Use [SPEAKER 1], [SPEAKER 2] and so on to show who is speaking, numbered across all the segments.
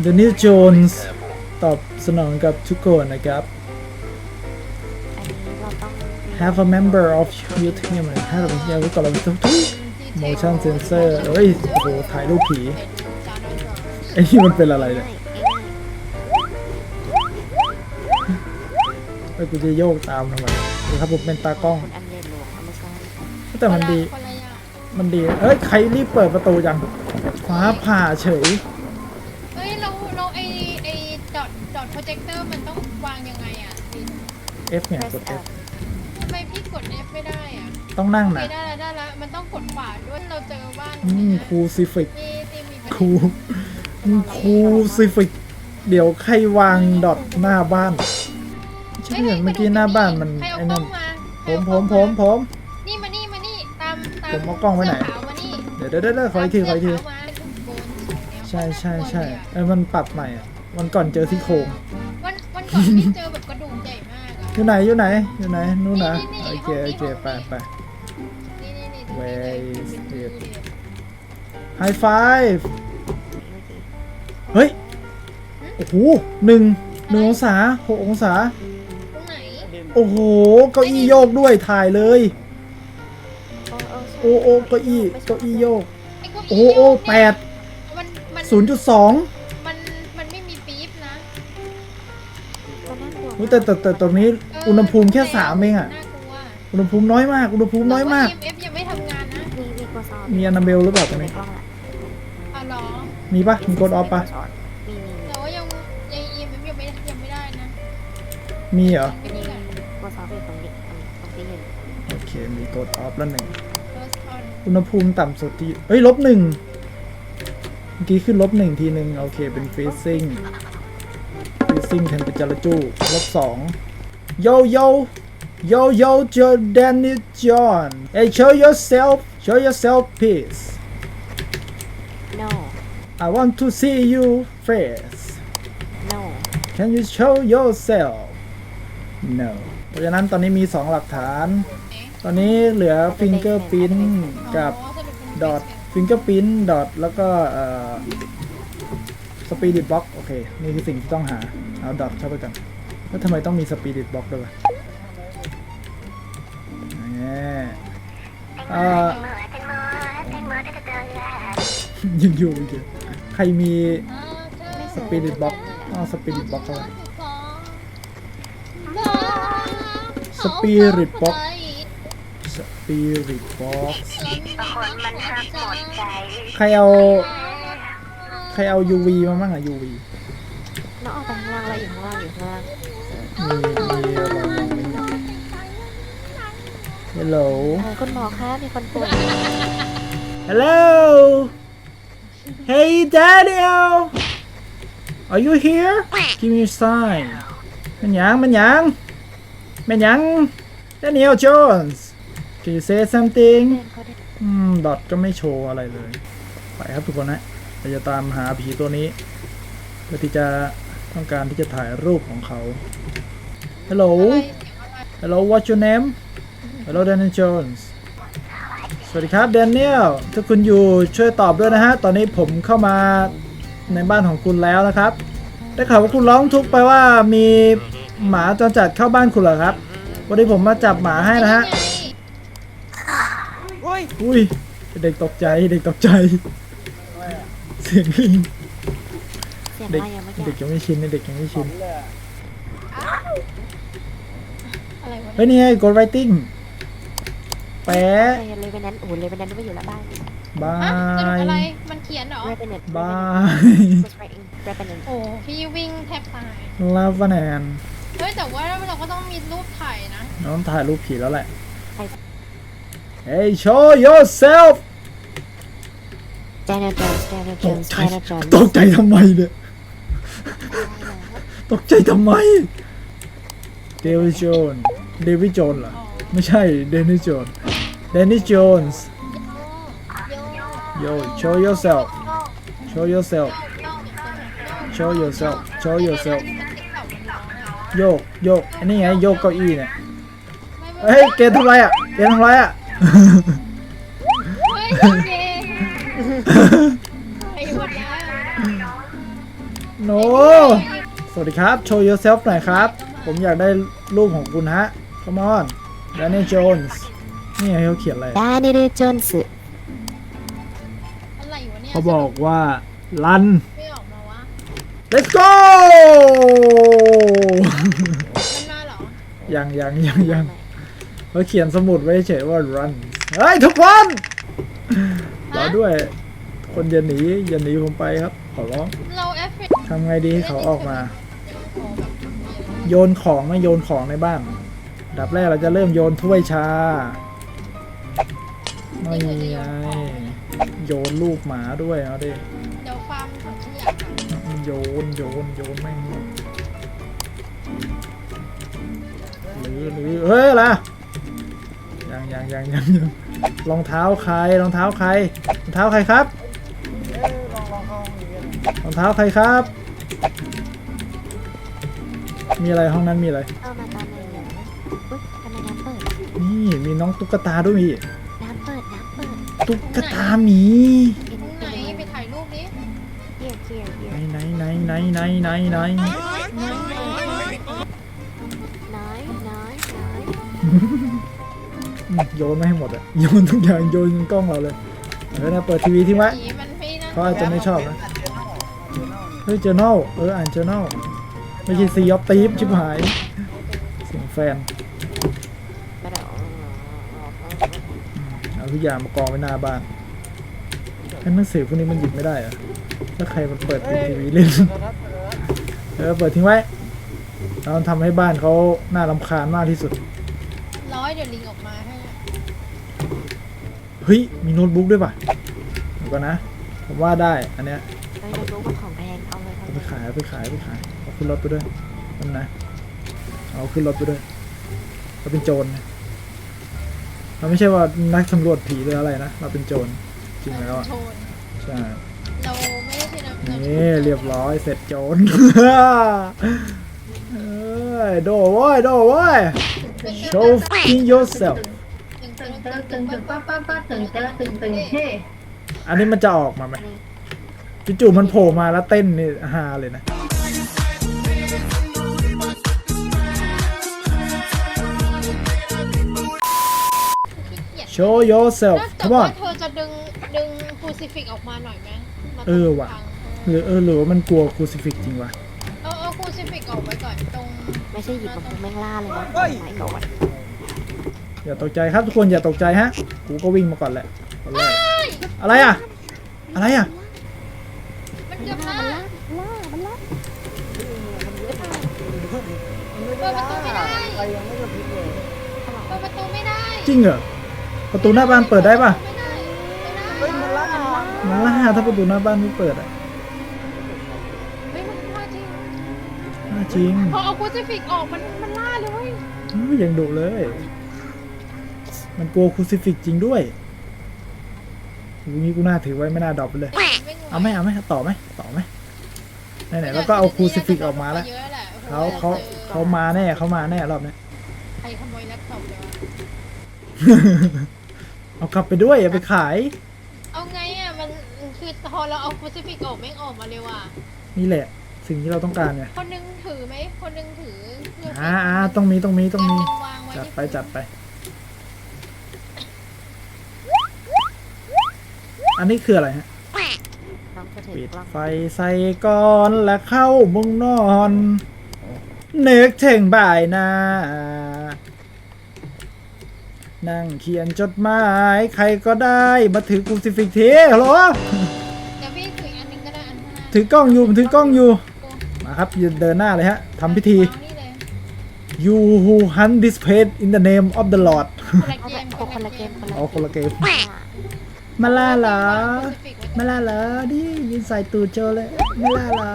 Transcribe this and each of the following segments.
[SPEAKER 1] เดนิสโจนส์ตอบสนองกับทุกคนนะครับ have a member of your team ให้เราเรียกไว้ก่อนเราทุกทุก motion sensor เอ้ยโอ้โหถ่ายรูปผีไอ้นี่มันเป็นอะไรเนี่ย
[SPEAKER 2] ง่ายง่าย
[SPEAKER 1] ไอ้กูจะโยกตามทำไมนี่ครับผมเป็นตากล้อง แต่มันดี มันดี เอ้ย ใครรีบเปิดประตูจังฟ้าผ่าเฉย
[SPEAKER 3] เจคเตอร์มันต้องวางยังไงอะ
[SPEAKER 1] F เนี่ย
[SPEAKER 2] เพร
[SPEAKER 1] ก
[SPEAKER 2] ส
[SPEAKER 1] ด
[SPEAKER 2] แอ
[SPEAKER 1] F
[SPEAKER 3] ทำไมพี่กด F ไม่ได้อะ
[SPEAKER 1] ต้องนั่ง
[SPEAKER 3] โอเค
[SPEAKER 1] นะ
[SPEAKER 3] ได้แล้วได้แล้วมันต้องกดขวาด้วยเราเจอบ้าน
[SPEAKER 1] อืมครูซิฟิก
[SPEAKER 3] มีตีมีปัญ
[SPEAKER 1] ครูครูซิฟิกเดี๋ยวใครวางดอทหน้าบ้านใช่ไหมเมื่อกี้หน้าบ้านมัน
[SPEAKER 3] ใครเอา
[SPEAKER 1] ไอ้
[SPEAKER 3] กล้
[SPEAKER 1] นั่
[SPEAKER 3] อนงมา
[SPEAKER 1] ผมผมผมผม
[SPEAKER 3] นี่มานี่มานี่ตามตาม
[SPEAKER 1] ผมเอากล้องไว้ไหน
[SPEAKER 3] เสื้ขาวมานี่
[SPEAKER 1] เดี๋ยวเดี๋ยวเดี๋ยวขออีกทีขออีกที
[SPEAKER 3] ตามเสื้ขาวมาโกนเนี่ย
[SPEAKER 1] ใช่ใช่ใช่
[SPEAKER 3] น่ากลัวเลยอะ
[SPEAKER 1] เออมันปรับใหม่อะ วันก่อนเจอที่โครง
[SPEAKER 3] วันวันก่อนพี่เจอแบบกระดูกใหญ่มากอะ
[SPEAKER 1] อยู่ไหนอยู่ไหนอยู่ไหนนู่นนะ
[SPEAKER 3] นี่
[SPEAKER 1] โอ
[SPEAKER 3] นี่
[SPEAKER 1] เค
[SPEAKER 3] นี่
[SPEAKER 1] โอเค
[SPEAKER 3] ห้องนี้
[SPEAKER 1] ไปไป
[SPEAKER 3] นี่นี่นี่
[SPEAKER 1] Where
[SPEAKER 3] นี่
[SPEAKER 1] is
[SPEAKER 3] เป็น
[SPEAKER 1] it?
[SPEAKER 3] ดูดิ
[SPEAKER 1] ไฮไฟเฮ้ย โอ้โหหนึ่งหนึ่งองศาหกองศา
[SPEAKER 3] ตรงไหน
[SPEAKER 1] โอ้โห เก้าอี้โยกด้วยถ่ายเลย
[SPEAKER 2] โอ้โอ้
[SPEAKER 1] โอ้โอ้เก้าอี้เก้าอี้โยก
[SPEAKER 3] ไอ้เก้า
[SPEAKER 1] โอ้
[SPEAKER 3] อี้
[SPEAKER 1] โอ้
[SPEAKER 3] โยก
[SPEAKER 1] แป
[SPEAKER 3] เนี่ย
[SPEAKER 1] ด
[SPEAKER 3] มันมัน
[SPEAKER 1] ศูนย์จุดสอง
[SPEAKER 3] มันน่า
[SPEAKER 2] กลัว
[SPEAKER 1] แต่แต่แต่ตรงนี้
[SPEAKER 3] เอุ
[SPEAKER 1] ณหภูมิแค่สามเองอะ
[SPEAKER 3] น่ากลัว
[SPEAKER 1] อุณหภูมิน้อยมากอุณหภูมิน้อยมาก
[SPEAKER 3] แต่ว่า EMF ยังไม่ทำงานนะ
[SPEAKER 2] มีมีกดซอ
[SPEAKER 1] มีอนาเบลหรือเปล่าตรง
[SPEAKER 2] ใน
[SPEAKER 1] นี้
[SPEAKER 2] กล้องละ
[SPEAKER 3] อ๋อเหรอ
[SPEAKER 1] มีปะมีกดออฟปะ
[SPEAKER 2] มีมี
[SPEAKER 3] แต่ว่ายังยัง EMF ยังไม่ยังไม่ได้นะ
[SPEAKER 1] มีเหรอ
[SPEAKER 3] ไม่นี่กัน
[SPEAKER 2] กดซออยู่ตรงนี้ตรงที่เห็น
[SPEAKER 1] โอเคมีกดออฟแล้วหนึ่ง
[SPEAKER 3] first on
[SPEAKER 1] อุณหภูมิต่ำสุดที่เอ้ยลบหนึ่งเมื่อกี้ขึ้นลบหนึ่งทีหนึ่งโอเคเป็น ซิ่งแทนเป็นจระจูลบสองโยโยโยโยเจอแดนนี่จอห์น Hey show yourself show yourself please
[SPEAKER 2] No
[SPEAKER 1] I want to see you face
[SPEAKER 2] No
[SPEAKER 1] Can you show yourself No เพราะฉะนั้นตอนนี้มีสองหลักฐาน ตอนนี้เหลือฟิงเก
[SPEAKER 3] อร์พินกับ
[SPEAKER 1] ดอทฟิงเกอร์พินดอทแล้วก็ ปีดิตบล็อกโอเค นี่คือสิ่งที่ต้องหา เอาดอทเข้าไปกันแล้วทำไมต้องมีสปีดิตบล็อกด้วยวะนี่เอ่อยังอยู่อีกเหรอใครมี
[SPEAKER 3] อ่าเธอ
[SPEAKER 1] สปีดิตบล็อกเอาสปีดิตบล็อกเข้าไปสปิริตบ็อกสปีริตบ็อกใครเอา ใครเอา UV มาบ้างอะ UV
[SPEAKER 2] น้องออกไปข้างล่างเราอยู่ข้างล่างอยู่ข้างล่าง
[SPEAKER 1] มีมีอะไรบ้างไหมฮัลโหล
[SPEAKER 2] เออคุณหมอคะมีคนป่วย
[SPEAKER 1] Hello Hey Daniel Are you here Give me a sign มันหยังมันหยังมันหยัง Daniel Jones Can you say something
[SPEAKER 2] เดินเขาเดิน
[SPEAKER 1] อืมดอทก็ไม่โชว์อะไรเลย ไปครับทุกคนนะ เราจะตามหาผีตัวนี้ เพื่อที่จะต้องการที่จะถ่ายรูปของเขา Hello
[SPEAKER 3] อะไรเสียงอะไร
[SPEAKER 1] Hello what's your name Hello Daniel Jones สวัสดีครับ Daniel ถ้าคุณอยู่ช่วยตอบด้วยนะฮะ ตอนนี้ผมเข้ามาในบ้านของคุณแล้วนะครับ ได้ข่าวว่าคุณร้องทุกข์ไปว่ามีหมาจรจัดเข้าบ้านคุณเหรอครับ วันนี้ผมมาจับหมาให้นะฮะ อุ้ย เด็กตกใจ เด็กตกใจ เสียงลิง
[SPEAKER 2] เสียง
[SPEAKER 1] เด็ก
[SPEAKER 2] อะไรอย่างเมื่อกี้
[SPEAKER 1] เด็กยังไม่ชินเด็กยังไม่ชิน
[SPEAKER 3] อะไรวะ
[SPEAKER 1] เฮ้ยนี่ไง Ghost Writing แปะ
[SPEAKER 2] เลยไปนั้นโอ้โหเลยไปนั้นไม่อยู่แล้วบ้าน
[SPEAKER 1] บา
[SPEAKER 3] ฮะสรุป
[SPEAKER 1] ย
[SPEAKER 3] อะไร มันเขียนเหรอ
[SPEAKER 2] เรเบเน็ต
[SPEAKER 1] บาย
[SPEAKER 2] เรเบเน็ต
[SPEAKER 3] โอ้พี่วิ่งแทบตาย
[SPEAKER 1] ลาฟแนน
[SPEAKER 3] เฮ้ย แต่ว่าเราก็ต้องมีรูปถ่ายนะ
[SPEAKER 1] น้องถ่ายรูปผีแล้วแหละ Hey show yourself
[SPEAKER 2] แดนเนลจอ นส์แดนเนลจ
[SPEAKER 1] ต
[SPEAKER 2] อน
[SPEAKER 1] ก
[SPEAKER 2] ส์
[SPEAKER 1] ใจ
[SPEAKER 2] แดนเนลจอนส์
[SPEAKER 1] ตกใจทำไมเนี่ย ตกใจทำไม เดวิดโจนเดวิดโจนเหรอ ไม่ใช่ เดนิสโจนเดนิสโจนส์ Yo show yourself show yourself show yourself show yourself โยกโยกอันนี้ไงโยกเก้าอี้เนี่ย เฮ้ย เกณฑ์ทำไรอะ เกณฑ์ทำไรอะ
[SPEAKER 3] อเคไอ้วันนี้
[SPEAKER 1] โนสวัสดีครับ โชว์ yourself หน่อยครับ ผมอยากได้รูปของคุณฮะ come on Daniel Jones นี่ไงเขาเขียนอะไร
[SPEAKER 2] ดานิเดจอนส์
[SPEAKER 3] อะไรวะเนี่ย
[SPEAKER 1] เขาบอกว่า run
[SPEAKER 3] ไม่ออกมาวะ
[SPEAKER 1] let's go
[SPEAKER 3] มันมาเหรอ
[SPEAKER 1] ยังยังยังยังเขาเขียนสมุดไว้เฉยว่า run เฮ้ย ทุกคนรอด้วย คนอย่าหนีอย่าหนีผมไปครับ ขอร้อง
[SPEAKER 3] เราแอฟริก
[SPEAKER 1] ทำไงดีให้เขาออกมา
[SPEAKER 3] โอ้แบบ
[SPEAKER 1] โยนของไม่โยนของในบ้านอันดับแรกเราจะเริ่มโยนถ้วยชา ไม่ไงโยนลูกหมาด้วยเอาดิ
[SPEAKER 3] เดี๋ยวฟาร์มถังขยะก่อน
[SPEAKER 1] โยนโยนโยนแม่งหรือหรือเฮ้ยล่ะยังยังยังยังยังรองเท้าใครรองเท้าใครรองเท้าใครครับ รองเท้าใครครับ มีอะไรห้องนั้นมีอะไร
[SPEAKER 2] เข้ามาตอนไหนเนี่ยอุ๊ยทำไมน้ำเปิด
[SPEAKER 1] นี่มีน้องตุ๊กตาด้วยพี่
[SPEAKER 2] น้ำเปิด น้ำเปิด
[SPEAKER 1] ตุ๊กตาหมี
[SPEAKER 2] เอ็น
[SPEAKER 3] ตรงไหนไปถ่ายรูปดิ
[SPEAKER 2] เกียร์เกียร์เกีย
[SPEAKER 1] ไหน
[SPEAKER 2] ร์
[SPEAKER 1] ไหนไหนไหนไหนไหนไหน
[SPEAKER 2] น้อยน้อยน้อย
[SPEAKER 1] อืมโยนไม่ให้หมดอะโยนทุกอย่างโยนกล้องเราเลยเออนะเปิดทีวีทิ้งไว้
[SPEAKER 3] สีมันไม่นั่น
[SPEAKER 1] เขาอาจจะไม่ชอบนะ เฮ้ยเจอ n นลเออ อ่านเจอ n นลไม่ใช่ซีออฟตีฟชิบหายเสียงแฟน
[SPEAKER 2] ไม่ได้
[SPEAKER 1] เอาทุกอย่างมากองไว้หน้าบ้านไอ้หนังสือพวกนี้มันหยิบไม่ได้เหรอะแล้วใครมันเปิดทีวีเล่นเออเปิดทิ้งไว้เราทำให้บ้านเขาน่ารำคาญมากที่สุด
[SPEAKER 3] ร้อยเดี๋ยวลิงออกมาให้
[SPEAKER 1] เฮ้ย มีโน้ตบุ๊กด้วยป่ะเดี๋ยวก่อนนะ ผมว่าได้อันเนี้ย ไป
[SPEAKER 2] ย
[SPEAKER 1] ขายเอาไปขายเอาไปขายเอาขึ้นรถไปด้วยนั่นนะเอาขึ้นรถไปด้วยเราเป็นโจรนะเราไม่ใช่ว่านักสำรวจผีหรืออะไรนะเราเป็นโจรจริงแล้วอะ
[SPEAKER 3] โชน
[SPEAKER 1] ใช่
[SPEAKER 3] เราไม่ได้ใช่นะเรา
[SPEAKER 1] นี่เรียบร้อยเสร็จโจรเอ้ยโดโว้ยโดโว้ย show fucking yourself
[SPEAKER 3] ตึงตึ
[SPEAKER 4] ตึ
[SPEAKER 3] ง
[SPEAKER 4] ง
[SPEAKER 3] ตึ
[SPEAKER 4] ตึ
[SPEAKER 3] ง
[SPEAKER 4] ง
[SPEAKER 3] ตึ
[SPEAKER 4] ตึ
[SPEAKER 3] ง
[SPEAKER 4] งป้าป้าป้าตึงตึงตึงตึงเฮ้
[SPEAKER 1] อันนี้มันจะออกมาไหม จู่ๆมันโผล่มาแล้วเต้นนี่ฮาเลยนะ
[SPEAKER 3] ขี้เกียจ
[SPEAKER 1] show yourself
[SPEAKER 3] นอกจาก
[SPEAKER 1] come
[SPEAKER 3] ว่า
[SPEAKER 1] on
[SPEAKER 3] เธอจะดึงดึงคูซิฟิกออกมาหน่อยไหมมา
[SPEAKER 1] เออว่ะ
[SPEAKER 3] ฟัง
[SPEAKER 1] หรือเออหรือว่ามันกลัวครูซิฟิกจริงวะ
[SPEAKER 3] เอาเอาคูซิฟิกออกไว้ก่อนตรง
[SPEAKER 2] ไม่ใช่หยิบมาปุ๊บแม่งล่าเลยนะไม่ก่อน
[SPEAKER 1] อย่าตกใจครับทุกคนอย่าตกใจฮะ กูก็วิ่งมาก่อนแหละคนแรกอะไรอะ อะไรอะ
[SPEAKER 3] มันเกือบล่า
[SPEAKER 2] ล่ามันล่า
[SPEAKER 3] เปิดประตูไม่ได้เปิดประตูไม่ได้
[SPEAKER 1] จริงเหรอประตูหน้าบ้านเปิดได้ปะ
[SPEAKER 3] ไม่ได้ไม่ได้
[SPEAKER 1] มันล่าถ้าประตูหน้าบ้านไม่เปิดอะ
[SPEAKER 3] เฮ้ยมันล่าจริง
[SPEAKER 1] น่าจริง
[SPEAKER 3] พอเอาคูซิฟิกออกมันมันล่าเลยเว้ย
[SPEAKER 1] เฮ้ยยังดุเลย มันกลัวครูซิฟิกจริงด้วยทีนี้กูน่าถือไว้ไม่น่าดรอปไปเลยเอาไหมเอาไหมต่อไหมต่อไหมไหนๆแล้วก็เอาครูซิฟิกออกมาแล้ว
[SPEAKER 3] เยอะแหละ
[SPEAKER 1] เขาเขา เขามาแน่เขามาแน่รอบเนี้ย
[SPEAKER 3] ใครขโมยแล็ปท็อปเลยวะ
[SPEAKER 1] เอากลับไปด้วยอย่าไปขาย
[SPEAKER 3] เอาไงอะมันคือพอเราเอาคูซิฟิกออกไม่งออกมาเลยว่ะ
[SPEAKER 1] นี่แหละ สิ่งที่เราต้องการไง
[SPEAKER 3] คนนึงถือไหมคนนึงถือเพื่
[SPEAKER 1] อ่าอ่าต้องมีต้องมีต้องมี
[SPEAKER 3] นหนึ่วางไว้
[SPEAKER 1] จัด
[SPEAKER 3] ที่
[SPEAKER 1] ไปจัดไป อันนี้คืออะไรฮะ
[SPEAKER 2] น้องจะถือ
[SPEAKER 1] ปิด
[SPEAKER 2] กล้อง
[SPEAKER 1] ไฟใส่ก่อนและเข้ามุงนอน นึกถึงบ่ายหน้า นั่งเขียนจดหมาย ใครก็ได้มาถือคูซิฟิกทีฮัลโหล
[SPEAKER 3] เดี๋ยวพี่ถืออันนึงก็ได้อันข้างหน้า
[SPEAKER 1] ถือกล้องอยู่ผมถือกล้องอยู่ มาครับยืนเดินหน้าเลยฮะทำพิธี
[SPEAKER 3] วางนี่เลย
[SPEAKER 1] You who hunt this page in the name of the Lord
[SPEAKER 3] คนละ
[SPEAKER 2] เอา
[SPEAKER 3] เก
[SPEAKER 2] แบบ
[SPEAKER 3] ม
[SPEAKER 2] คนละเกมคนละ
[SPEAKER 1] อ๋อคนละเกม
[SPEAKER 2] อ่า
[SPEAKER 1] มาล่าเหรอ
[SPEAKER 3] คูซิฟิกไว้
[SPEAKER 1] มาล่าเหรอดิยืนใส่ตูดโจเลยมาล่าเหรอ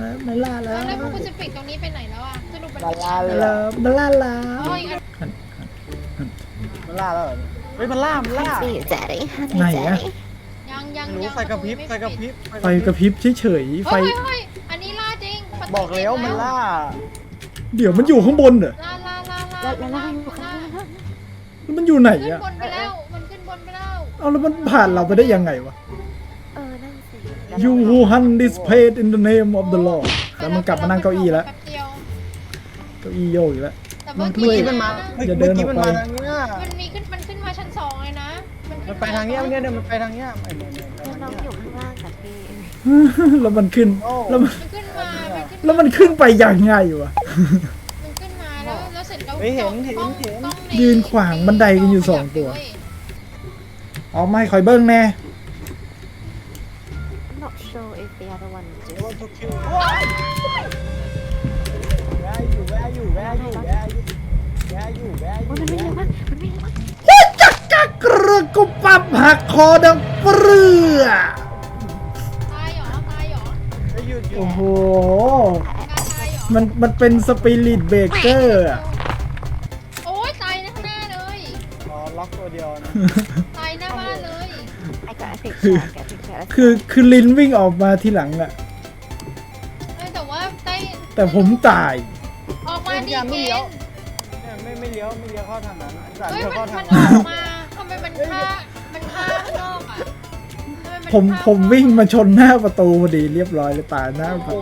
[SPEAKER 1] ฮะมาล่าเหรอ
[SPEAKER 3] แล้วคูซิฟิกตรงนี้ไปไหนแล้วอะ สรุปมัน
[SPEAKER 5] มาล่า
[SPEAKER 1] เหรอมาล่าเหรอ
[SPEAKER 3] โอ้ยอัน
[SPEAKER 5] มันล่าแล้วเหรอเฮ้ยมันล่ามันล่า
[SPEAKER 2] สี่แจ๋ดิ
[SPEAKER 1] ไหนอะ
[SPEAKER 3] ยังยัง
[SPEAKER 5] รู้
[SPEAKER 3] ยัง
[SPEAKER 5] ไฟกระพริบไฟกระพริบ
[SPEAKER 1] ไฟกระพริบเฉยๆไฟ
[SPEAKER 3] เฮ้ยเฮ้ยเฮ้ยอันนี้ล่าจริงประตู
[SPEAKER 5] บอกแล้วมันล่า
[SPEAKER 1] เดี๋ยวมันอยู่ข้างบนเหรอ
[SPEAKER 3] ล่าล่าล่า
[SPEAKER 2] แล้
[SPEAKER 3] ล่าว
[SPEAKER 2] แล้วเราอยู่ข้างล่าง
[SPEAKER 1] แล้วมันอยู่ไหน
[SPEAKER 3] ขึ้น
[SPEAKER 1] อะ
[SPEAKER 3] บนไปแล้ว มันขึ้นบนไปแล้ว
[SPEAKER 1] เอาแล้วมันผ่านเราไปได้ยังไงวะ
[SPEAKER 2] เออนั่นสิ
[SPEAKER 5] ย
[SPEAKER 1] you who hunt this page in the name of the law แล้วมันกลับมานั่งเก้าอี้แล้ว
[SPEAKER 3] ป๊บเดียว
[SPEAKER 1] เก้าอี้โยกอีกแล้ว
[SPEAKER 3] แต่เมื่อ
[SPEAKER 1] เมื่อกี้
[SPEAKER 3] กี้
[SPEAKER 5] มัน
[SPEAKER 3] นะ
[SPEAKER 5] มาเฮ้ย
[SPEAKER 1] อย่าเดิ
[SPEAKER 5] เมื่อนกี้
[SPEAKER 1] ออก
[SPEAKER 5] มัน
[SPEAKER 1] ไป
[SPEAKER 5] มาทางเนี้ย
[SPEAKER 3] มันมีขึ้นมันขึ้นมาชั้นสองเลยนะขึ้
[SPEAKER 5] มันไปทางเนี้ยเนี่ยเดี๋ยวมันไปทางเนี้ยไม่ไม่ไม่ไป
[SPEAKER 2] แล้ว
[SPEAKER 5] ทาง
[SPEAKER 2] น้อง
[SPEAKER 5] เนี้ย
[SPEAKER 2] อยู่ข้างล่างกับพี่
[SPEAKER 1] แล้วมันขึ้น
[SPEAKER 5] โอ้
[SPEAKER 1] แล้วมัน
[SPEAKER 3] มันขึ้นมา มันขึ้น
[SPEAKER 1] แล้วมันขึ้นไปยังไงวะ
[SPEAKER 3] มันขึ้นมาแล้วแล้วเสร็จแล้ว
[SPEAKER 5] เฮ้ยเห็นเห็น
[SPEAKER 3] กล้อง
[SPEAKER 5] เห็น
[SPEAKER 3] กล้องใน
[SPEAKER 1] ยืนขวางบันไดกันอยู่สองตัว
[SPEAKER 3] เว้ย
[SPEAKER 1] ออกมาให้คอยเบิ้งแน่
[SPEAKER 2] I'm not sure if the other one
[SPEAKER 5] เดี๋ยว
[SPEAKER 2] just
[SPEAKER 5] วันทุกคิวแว ร์อยู่แวร์อยู่แวร์อยู่แวร์อยู่แวร์อยู่
[SPEAKER 2] มันไม่เร็วมากมันไม่เร็วมาก
[SPEAKER 1] โอ้ยจักจักกระกุปับหักคอดังเปรือ
[SPEAKER 3] ตายเหรอตายเหรอ
[SPEAKER 5] ไปหยุดหยุ
[SPEAKER 1] โอ้โห
[SPEAKER 3] การตายเหรอ
[SPEAKER 1] มันมันเป็นสปิริตเบเกอร์อะ
[SPEAKER 3] โอ้ยตายหน้าหน้าเลย
[SPEAKER 5] รอล็อกตัวเดียวนะ
[SPEAKER 3] ตายหน้าบ้านเลย
[SPEAKER 2] ไอ้ก็ไอ้ picture แก picture แล้ว
[SPEAKER 1] คือคือลินวิ่งออกมาที่หลังอะ
[SPEAKER 3] เออแต่ว่าได้
[SPEAKER 1] แต่ผมตาย
[SPEAKER 3] ออกมาดี
[SPEAKER 5] ไม่
[SPEAKER 3] เก
[SPEAKER 5] เลี้ยว
[SPEAKER 3] น
[SPEAKER 5] เนี่ยไม่ไม่เลี้ยวไม่เลี้ยวเข้าทางนั้นสาม
[SPEAKER 3] เฮ้ย
[SPEAKER 5] เลี้ยว
[SPEAKER 3] มั
[SPEAKER 5] เข้านทา
[SPEAKER 3] มั
[SPEAKER 5] ง
[SPEAKER 3] น
[SPEAKER 5] นั้น
[SPEAKER 3] ออกมาทำไมมันฆ่ามันฆ่าข้างนอกอะทำไน
[SPEAKER 1] ผม
[SPEAKER 3] ฆ่า
[SPEAKER 1] ผมวิ่งมาชนหน้าประตูพอดีเรียบร้อยเลยตายหน้าประตู